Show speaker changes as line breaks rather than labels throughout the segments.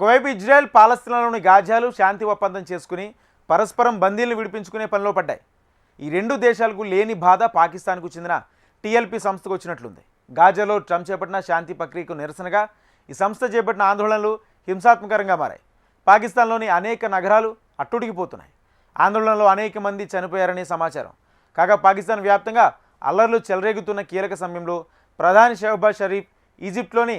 ఒకవైపు ఇజ్రాయెల్ పాలస్తీనాలోని గాజాలు శాంతి ఒప్పందం చేసుకుని పరస్పరం బందీలను విడిపించుకునే పనిలో పడ్డాయి. ఈ రెండు దేశాలకు లేని బాధ పాకిస్తాన్కు చెందిన టీఎల్పీ సంస్థకు వచ్చినట్లుంది. గాజాలో ట్రంప్ చేపట్టిన శాంతి ప్రక్రియకు నిరసనగా ఈ సంస్థ చేపట్టిన ఆందోళనలు హింసాత్మకంగా మారాయి. పాకిస్తాన్లోని అనేక నగరాలు అట్టుడికిపోతున్నాయి ఆందోళనలో అనేక మంది చనిపోయారని సమాచారం. కాగా పాకిస్తాన్ వ్యాప్తంగా అల్లర్లు చెలరేగుతున్న కీలక సమయంలో ప్రధాని షెహబాజ్ షరీఫ్ ఈజిప్ట్లోని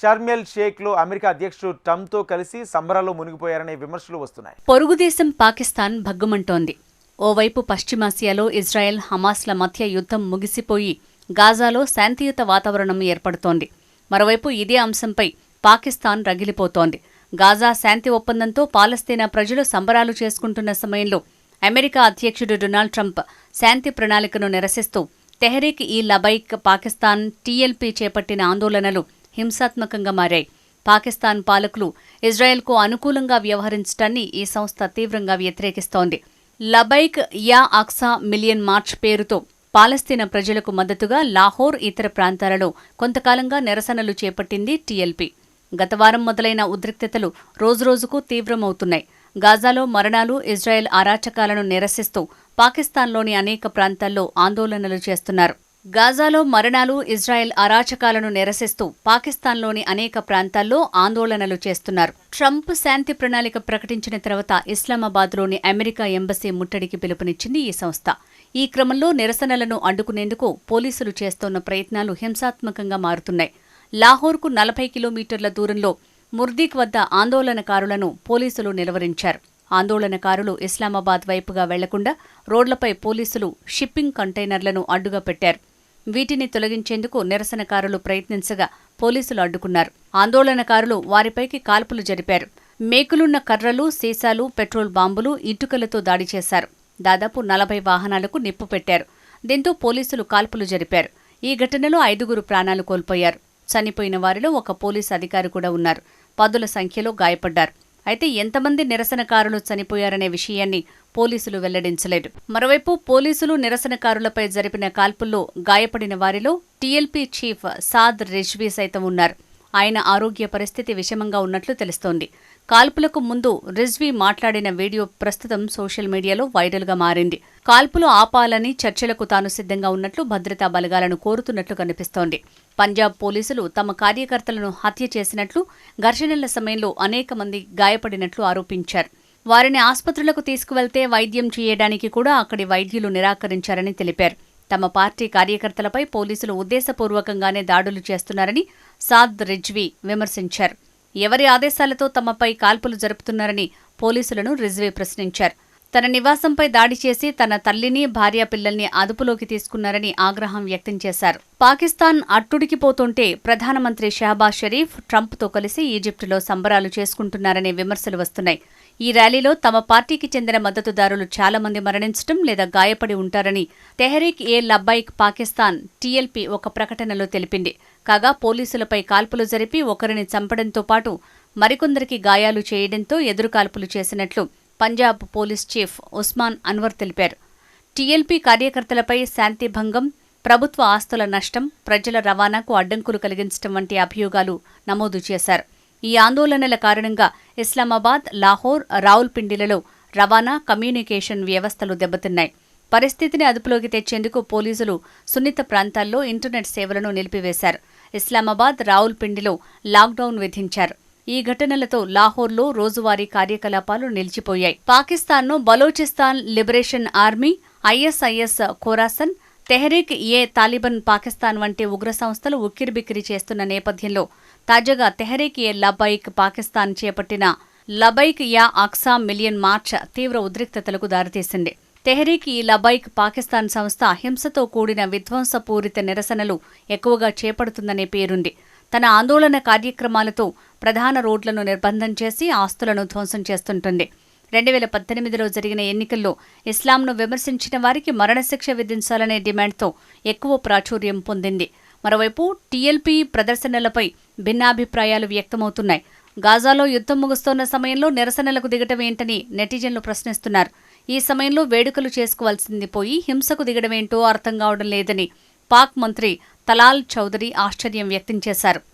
షర్మెల్ షేక్లో అమెరికా అధ్యక్షుడు ట్రంప్తో కలిసి సంబరాల్లో మునిగిపోయారనే విమర్శలు వస్తున్నాయి.
పొరుగుదేశం పాకిస్తాన్ భగ్గుమంటోంది. ఓవైపు పశ్చిమాసియాలో ఇజ్రాయెల్ హమాస్ల మధ్య యుద్ధం ముగిసిపోయి గాజాలో శాంతియుత వాతావరణం ఏర్పడుతోంది. మరోవైపు ఇదే అంశంపై పాకిస్తాన్ రగిలిపోతోంది. గాజా శాంతి ఒప్పందంతో పాలస్తీనా ప్రజలు సంబరాలు చేసుకుంటున్న సమయంలో అమెరికా అధ్యక్షుడు డొనాల్డ్ ట్రంప్ శాంతి ప్రణాళికను నిరసిస్తూ తెహరీక్ ఈ లబైక్ పాకిస్తాన్ టీఎల్పీ చేపట్టిన ఆందోళనలు హింసాత్మకంగా మారాయి. పాకిస్తాన్ పాలకులు ఇజ్రాయెల్కు అనుకూలంగా వ్యవహరించడాన్ని ఈ సంస్థ తీవ్రంగా వ్యతిరేకిస్తోంది. Labbaik yeah Aqsa million march పేరుతో పాలస్తీనా ప్రజలకు మద్దతుగా లాహోర్ ఇతర ప్రాంతాలలో కొంతకాలంగా నిరసనలు చేపట్టింది టీఎల్పీ గతవారం మొదలైన ఉద్రిక్తతలు రోజురోజుకు తీవ్రమవుతున్నాయి. గాజాలో మరణాలు ఇజ్రాయెల్ అరాచకాలను నిరసిస్తూ పాకిస్తాన్లోని అనేక ప్రాంతాల్లో ఆందోళనలు చేస్తున్నారు. గాజాలో మరణాలు ఇజ్రాయెల్ అరాచకాలను నిరసిస్తూ పాకిస్తాన్లోని అనేక ప్రాంతాల్లో ఆందోళనలు చేస్తున్నారు. ట్రంప్ శాంతి ప్రణాళిక ప్రకటించిన తర్వాత ఇస్లామాబాద్లోని అమెరికా ఎంబసీ ముట్టడికి పిలుపునిచ్చింది ఈ సంస్థ. ఈ క్రమంలో నిరసనలను అడ్డుకునేందుకు పోలీసులు చేస్తోన్న ప్రయత్నాలు హింసాత్మకంగా మారుతున్నాయి. లాహోర్కు నలభై కిలోమీటర్ల దూరంలో ముర్దీక్ వద్ద ఆందోళనకారులను పోలీసులు నిలువరించారు. ఆందోళనకారులు ఇస్లామాబాద్ వైపుగా వెళ్ళకుండా రోడ్లపై పోలీసులు షిప్పింగ్ కంటైనర్లను అడ్డుగా పెట్టారు. వీటిని తొలగించేందుకు నిరసనకారులు ప్రయత్నించగా పోలీసులు అడ్డుకున్నారు. ఆందోళనకారులు వారిపైకి కాల్పులు జరిపారు. మేకులున్న కర్రలు సీసాలు పెట్రోల్ బాంబులు ఇటుకలతో దాడి చేశారు. దాదాపు నలభై వాహనాలకు నిప్పు పెట్టారు. దీంతో పోలీసులు కాల్పులు జరిపారు. ఈ ఘటనలో ఐదుగురు ప్రాణాలు కోల్పోయారు. చనిపోయిన వారిలో ఒక పోలీసు అధికారి కూడా ఉన్నారు. పదుల సంఖ్యలో గాయపడ్డారు. అయితే ఎంతమంది నిరసనకారులు చనిపోయారనే విషయాన్ని పోలీసులు వెల్లడించలేదు. మరోవైపు పోలీసులు నిరసనకారులపై జరిపిన కాల్పుల్లో గాయపడిన వారిలో టీఎల్పీ చీఫ్ సాద్ రిజ్వీ సైతం ఉన్నారు. ఆయన ఆరోగ్య పరిస్థితి విషమంగా ఉన్నట్లు తెలుస్తోంది. కాల్పులకు ముందు రిజ్వీ మాట్లాడిన వీడియో ప్రస్తుతం సోషల్ మీడియాలో వైరల్గా మారింది. కాల్పులు ఆపాలని చర్చలకు తాను సిద్ధంగా ఉన్నట్లు భద్రతా బలగాలను కోరుతున్నట్లు కనిపిస్తోంది. పంజాబ్ పోలీసులు తమ కార్యకర్తలను హత్య చేసినట్లు ఘర్షణల సమయంలో అనేక మంది గాయపడినట్లు ఆరోపించారు. వారిని ఆసుపత్రులకు తీసుకువెళ్తే వైద్యం చేయడానికి కూడా అక్కడి వైద్యులు నిరాకరించారని తెలిపారు. తమ పార్టీ కార్యకర్తలపై పోలీసులు ఉద్దేశపూర్వకంగానే దాడులు చేస్తున్నారని సాద్ రిజ్వీ విమర్శించారు. ఎవరి ఆదేశాలతో తమపై కాల్పులు జరుపుతున్నారని పోలీసులను రిజ్వే ప్రశ్నించారు. తన నివాసంపై దాడి చేసి తన తల్లిని భార్య పిల్లల్ని అదుపులోకి తీసుకున్నారని ఆగ్రహం వ్యక్తం చేశారు. పాకిస్తాన్ అట్టుడికిపోతుంటే ప్రధానమంత్రి షహబాజ్ షరీఫ్ ట్రంప్తో కలిసి ఈజిప్టులో సంబరాలు చేసుకుంటున్నారనే విమర్శలు వస్తున్నాయి. ఈ ర్యాలీలో తమ పార్టీకి చెందిన మద్దతుదారులు చాలా మంది మరణించడం లేదా గాయపడి ఉంటారని తెహరీక్ ఏ లబ్బాయిక్ పాకిస్తాన్ టీఎల్పీ ఒక ప్రకటనలో తెలిపింది. కాగా పోలీసులపై కాల్పులు జరిపి ఒకరిని చంపడంతో పాటు మరికొందరికి గాయాలు చేయడంతో ఎదురుకాల్పులు చేసినట్లు పంజాబ్ పోలీస్ చీఫ్ ఉస్మాన్ అన్వర్ తెలిపారు. టీఎల్పీ కార్యకర్తలపై శాంతిభంగం ప్రభుత్వ ఆస్తుల నష్టం ప్రజల రవాణాకు అడ్డంకులు కలిగించడం వంటి అభియోగాలు నమోదు చేశారు. ఈ ఆందోళనల కారణంగా ఇస్లామాబాద్ లాహోర్ రావుల్పిండిలలో రవాణా కమ్యూనికేషన్ వ్యవస్థలు దెబ్బతిన్నాయి. పరిస్థితిని అదుపులోకి తెచ్చేందుకు పోలీసులు సున్నిత ప్రాంతాల్లో ఇంటర్నెట్ సేవలను నిలిపివేశారు. ఇస్లామాబాద్ రావుల్పిండిలో లాక్డౌన్ విధించారు. ఈ ఘటనలతో లాహోర్లో రోజువారీ కార్యకలాపాలు నిలిచిపోయాయి. పాకిస్తాన్ను Balochistan liberation army ISIS Khorasan Tehreek e Taliban Pakistan వంటి ఉగ్ర సంస్థలు ఉక్కిరిబిక్కిరి చేస్తున్న నేపథ్యంలో తాజాగా తెహరీక్ ఏ లబైక్ పాకిస్తాన్ చేపట్టిన Labbaik yeah Aqsa million march తీవ్ర ఉద్రిక్తతలకు దారితీసింది. తెహరీక్ ఈ లబైక్ పాకిస్తాన్ సంస్థ హింసతో కూడిన విధ్వంసపూరిత నిరసనలు ఎక్కువగా చేపడుతుందనే పేరుంది. తన ఆందోళన కార్యక్రమాలతో ప్రధాన రోడ్లను నిర్బంధం చేసి ఆస్తులను ధ్వంసం చేస్తుంటుంది. రెండు వేల పద్దెనిమిదిలో జరిగిన ఎన్నికల్లో ఇస్లాంను విమర్శించిన వారికి మరణశిక్ష విధించాలనే డిమాండ్తో ఎక్కువ ప్రాచుర్యం పొందింది. మరోవైపు టీఎల్పీ ప్రదర్శనలపై భిన్నాభిప్రాయాలు వ్యక్తమవుతున్నాయి. గాజాలో యుద్ధం ముగుస్తోన్న సమయంలో నిరసనలకు దిగటం ఏంటని నెటిజన్లు ప్రశ్నిస్తున్నారు. ఈ సమయంలో వేడుకలు చేసుకోవాల్సింది పోయి హింసకు దిగడమేంటో అర్థం కావడం లేదని పాక్ మంత్రి తలాల్ చౌదరి ఆశ్చర్యం వ్యక్తం చేశారు.